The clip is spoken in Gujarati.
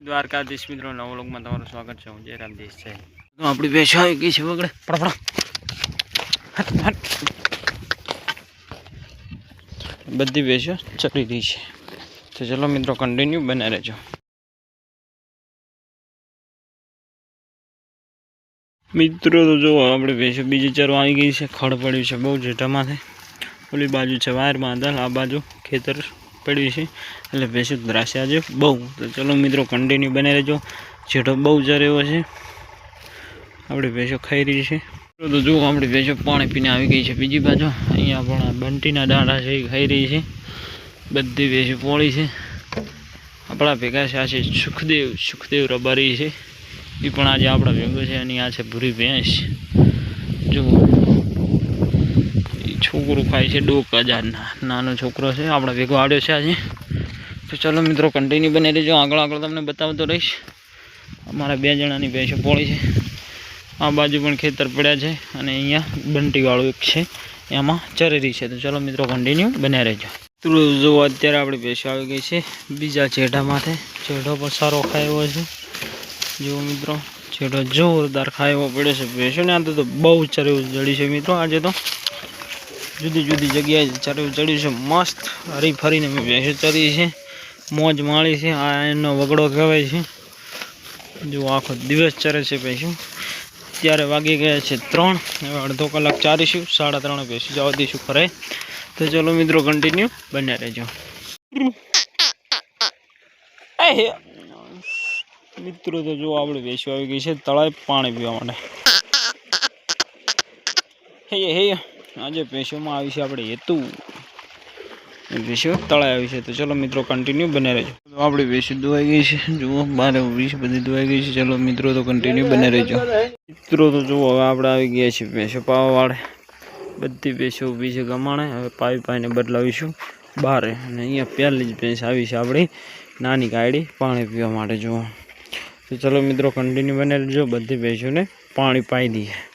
દ્વારકાધીશ મિત્રો, નવો લોકમાં તમારું સ્વાગત છે. હું જયરામ દેશ છે આપણી ભેંસો આવી ગઈ છે વગડે હટ બધી ભેંસો ચડી રહી છે. તો ચલો મિત્રો કન્ટિન્યુ બને રહેજો. મિત્રો, તો જો આપણે ભેંસો બીજી ચરવા આવી ગઈ છે. ખડ પડ્યું છે, બહુ જેઠામાંથી ઓલી બાજુ છે વાયર અંદર, આ બાજુ ખેતર. પડ્યું છે. એટલે ભેંસો ધરાશે આજે બહુ. તો ચલો મિત્રો કન્ટિન્યુ બને રહેજો. જેઠો બહુ જરેવો છે. આપણી ભેંસો ખાઈ રહી છે. તો જુઓ, આપણી ભેંસો પાણી પીને આવી ગઈ છે. બીજી બાજુ અહીંયા પણ બંટીના દાંડા છે, એ ખાઈ રહી છે. બધી ભેંસો પોળી છે. આપણા ભેગા છે, આ છે સુખદેવ સુખદેવ રબારી છે. એ પણ આજે આપણા ભેગો છે અને આ છે ભૂરી ભેંસ. જો ઈ છોકરું ખાય છે, ડોક હજારના નાનો છોકરો છે, આપણે ભેગો આવ્યો છે આજે. તો ચલો મિત્રો કન્ટિન્યુ બની રહેજો. આગળ આગળ તમને બતાવતો રહીશ. અમારા બે જણાની ભેંસો પોળી છે. આ બાજુ પણ ખેતર પડ્યા છે અને અહીંયા બંટીવાળું એક છે, એમાં ચરેરી છે. તો ચલો મિત્રો કન્ટિન્યુ બન્યા રહેજો. મિત્રો, જો અત્યારે આપણી ભેંસો આવી ગઈ છે, બીજા ચેઢા માથે. ચેઢો પણ સારો ખાયો છે. જુઓ મિત્રો ચેઢો જોરદાર ખાયો પડ્યો છે ભેંસોને. આ તો તો બહુ ચરેવું જડી છે મિત્રો, આજે તો. જુદી જુદી જગ્યાએ ચરેવું ચડ્યું છે. મસ્ત હરી ફરીને મેં ભેંસો ચરી છે. મોજ માળી છે. આ એનો વગડો કહેવાય છે. જો આખો દિવસ ચરે છે ભેંસો. ત્યારે વાગી ગયા છે ત્રણ. હવે અડધો કલાક ચારીશું સાડા ત્રણે ભેંસી જવા દઈશું ખરે તો ચલો મિત્રો કન્ટિન્યુ બન્યા રહેજો. એ મિત્રો તો જો આપણે ભેંસો આવી ગઈ છે તળાવે પાણી પીવા માટે. હે હે. આજે પેશોમાં આવી છે આપણે હેતુ. એ તળાવ આવી છે. તો ચલો મિત્રો કન્ટિન્યુ બને રહેજો. તો આપણી ભેંસો ધોવાઈ ગઈ છે. જુઓ બહાર ઊભી છે, બધી ધોવાઈ ગઈ છે. ચલો મિત્રો, તો કન્ટિન્યુ બને રહેજો. મિત્રો, તો જુઓ, હવે આપણે આવી ગયા છીએ ભેંસો પાવા વાળે બધી ભેંસો ઊભી છે ગમાણે. હવે પાઈ પાઈને બદલાવીશું બહાર અને અહીંયા પહેલી જ ભેંસ આવી છે આપણી. નાની ગાયડી, પાણી પીવા માટે, જુઓ. તો ચલો મિત્રો કન્ટિન્યુ બને રહેજો. બધી ભેંસોને પાણી પાઈ દઈએ.